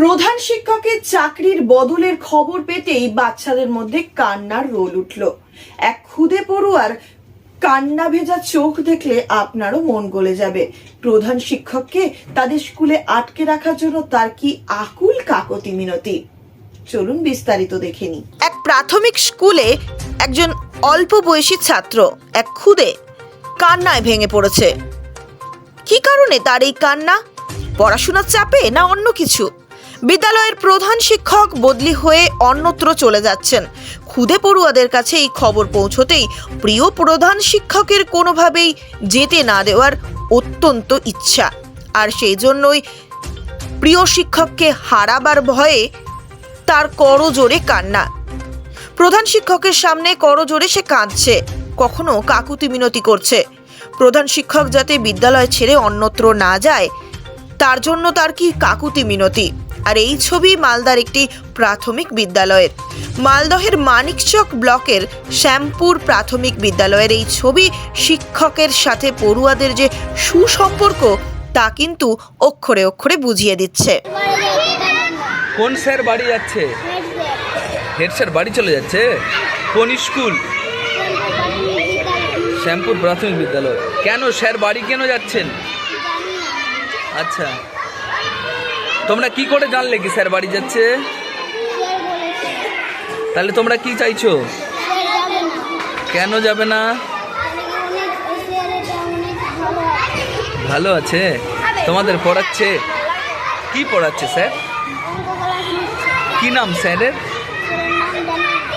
প্রধান শিক্ষকের চাকরির বদলের খবর পেতেই বাচ্চাদের মধ্যে কান্নার রোল উঠল। এক খুদে পড়ুয়ার কান্না ভেজা চোখ দেখলে আপনারও মন গলে যাবে। প্রধান শিক্ষককে তাদের স্কুলে আটকে রাখার জন্য তার কি আকুল কাকতি মিনতি? চলুন বিস্তারিত দেখে নি এক প্রাথমিক স্কুলে একজন অল্প বয়সী ছাত্র, এক খুদে কান্নায় ভেঙে পড়েছে। কি কারণে তার এই কান্না? পড়াশোনার চাপে না অন্য কিছু? বিদ্যালয়ের প্রধান শিক্ষক বদলি হয়ে অন্যত্র চলে যাচ্ছেন। খুদে পড়ুয়াদের কাছে এই খবর পৌঁছতেই প্রিয় প্রধান শিক্ষকের কোনোভাবেই যেতে না দেওয়ার অত্যন্ত ইচ্ছা। আর সেই জন্যই প্রিয় শিক্ষককে হারাবার ভয়ে তার করজোরে কান্না। প্রধান শিক্ষকের সামনে করজোরে সে কাঁদছে, কখনো কাকুতি মিনতি করছে। প্রধান শিক্ষক যাতে বিদ্যালয় ছেড়ে অন্যত্র না যায়, তার জন্য তার কি কাকুতি মিনতি? আর এই ছবি মালদার একটি প্রাথমিক বিদ্যালয়ের। মালদহের মানিকচক ব্লকের শ্যামপুর প্রাথমিক বিদ্যালয়ের এই ছবি শিক্ষকের সাথে পড়ুয়াদের যে সুসম্পর্ক, তা কিন্তু অক্ষরে অক্ষরে বুঝিয়ে দিচ্ছে। কোন স্যার বাড়ি যাচ্ছে? হেড স্যার বাড়ি চলে যাচ্ছে? কোন স্কুল? শ্যামপুর প্রাথমিক বিদ্যালয়। কেন স্যার বাড়ি কেন যাচ্ছেন? আচ্ছা। তোমরা কি করে জানলে কি স্যার বাড়ি যাচ্ছে? তাহলে তোমরা কি চাইছো? কেন যাবে না? ভালো আছে। তোমাদের পড়াচ্ছে? কি পড়াচ্ছে স্যার? কি নাম স্যারের?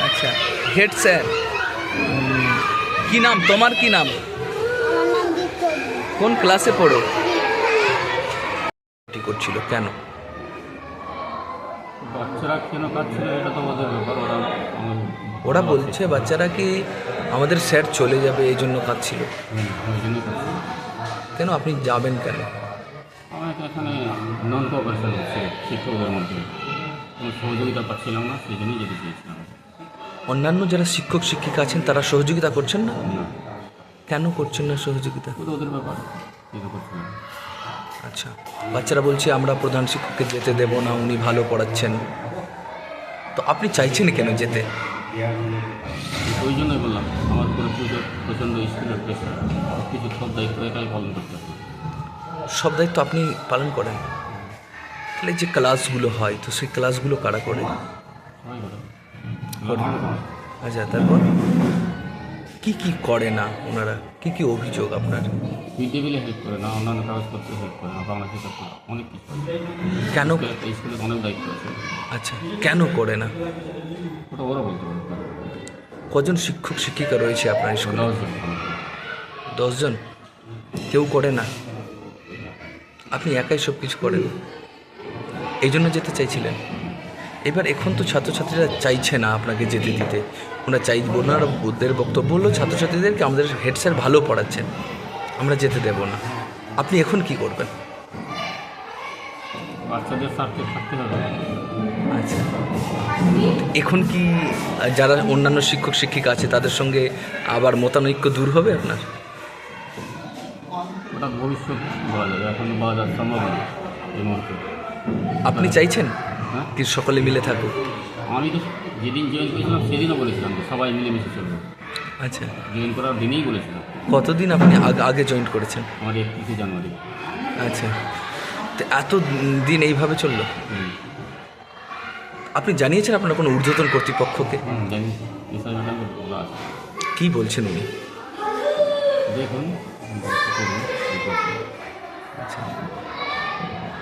আচ্ছা হেড স্যার। কি নাম? তোমার কি নাম? কোন ক্লাসে পড়ো? করছিল কেন? বাচ্চারা কেন কাটছিল এটা তো ওদের ব্যাপার ওরা ওরা বলছে বাচ্চারা কি আমাদের স্যার চলে যাবে এই জন্য কাঁদছিল? কেন আপনি যাবেন কেন? আমার এখানে নন কোঅপারেশন হচ্ছে শিক্ষকদের মধ্যে। কোনো সহযোগিতা পাচ্ছিলাম না সেই জন্যই যেতে চেয়েছিলাম। অন্যান্য যারা শিক্ষক শিক্ষিকা আছেন তারা সহযোগিতা করছেন না? কেন করছেন না সহযোগিতা? ওদের ব্যাপার আচ্ছা। বাচ্চারা বলছে আমরা প্রধান শিক্ষককে যেতে দেব না উনি ভালো পড়াচ্ছেন। তো আপনি চাইছেন কেন যেতে? ওই জন্যই বললাম আমার প্রচণ্ড স্কুলের কিছু সব দায়িত্ব একাই পালন করতে হবে। সব দায়িত্ব আপনি পালন করেন? তাহলে যে ক্লাসগুলো হয় তো সেই ক্লাসগুলো কারা। করে। আচ্ছা তারপর? কি কি করে না ওনারা? কি কি অভিযোগ আপনার? মিড ডে মিলে হেল্প করে না অন্যান্য কাগজপত্রে হেল্প করে না বাংলা অনেক কিছু কেন? স্কুলে অনেক দায়িত্ব আছে। আচ্ছা কেন করে না? ওটা ওরা বলতে পারে কজন শিক্ষক শিক্ষিকা রয়েছে আপনার স্কুলে? দশজন দশজন কেউ করে না? আপনি একাই সব কিছু করেন? এই জন্য যেতে চাইছিলেন? এবার এখন তো ছাত্রছাত্রীরা চাইছে না আপনাকে যেতে দিতে। ওনারা চাই ওনারা ওদের বক্তব্য হলো ছাত্রছাত্রীদেরকে আমাদের হেড স্যার ভালো পড়াচ্ছেন আমরা যেতে দেব না। আপনি এখন কি করবেন? বাচ্চাদের স্বার্থে থাকতে হবে। আচ্ছা। এখন কি যারা অন্যান্য শিক্ষক শিক্ষিকা আছে তাদের সঙ্গে আবার মতানৈক্য দূর হবে আপনার? ওটা ভবিষ্যৎ বলা যাবে এখন বলা সম্ভব না এই মুহূর্তে। আপনি চাইছেন? কি সকলে মিলে থাকুক আমি তো যেদিন জয়েন করেছিলাম সেদিনও বলেছিলাম যে সবাই মিলেমিশে চলবে। আচ্ছা। জয়েন করার দিনেই বলেছিলাম। কতদিন আপনি আগ- জয়েন করেছেন? আমার একত্রিশে জানুয়ারি। আচ্ছা। তো এত দিন এইভাবে চলল? আপনি জানিয়েছেন আপনার কোনো ঊর্ধ্বতন কর্তৃপক্ষকে? কি বলছেন উনি? দেখুন। আচ্ছা।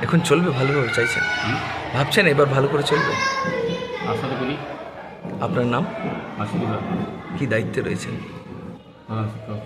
এখন চলবে ভালোভাবে চাইছেন? হুম? ভাবছেন এবার ভালো করে চলবে? আশা করি আপনার নাম? আশীর্বাদ কি দায়িত্বে রয়েছেন? প্রধান শিক্ষক